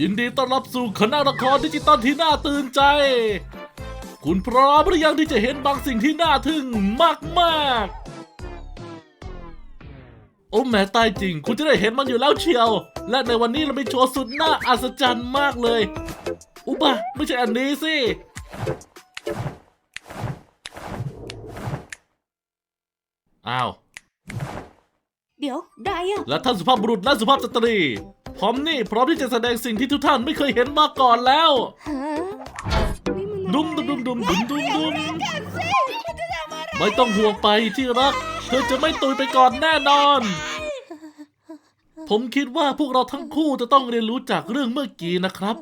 ยินดีต้อนรับสู่คณะละครดิจิตอลที่น่าตื่นใจ คุณพร้อมหรือยังที่จะเห็นบางสิ่งที่น่าทึ่งมากๆ โอ้แม่ตายจริง คุณจะได้เห็นมันอยู่แล้วเชียว และในวันนี้เรามีโชว์สุดน่าอัศจรรย์มากเลย อุบะไม่ใช่อันนี้สิอ้าว เดี๋ยวได้อะและท่านสุภาพบุรุษและสุภาพสตรี ผมนี่พร้อมที่จะแสดงสิ่งที่ทุกท่านไม่เคยเห็นมาก่อนแล้วฮะนี่มันดุมดุมดุมดุมดุมดุมดุมไม่ต้องห่วงไปที่รัก เธอจะไม่ตุยไปก่อนแน่นอน ผมคิดว่าพวกเราทั้งคู่จะต้องเรียนรู้จากเรื่องเมื่อกี้นะครับ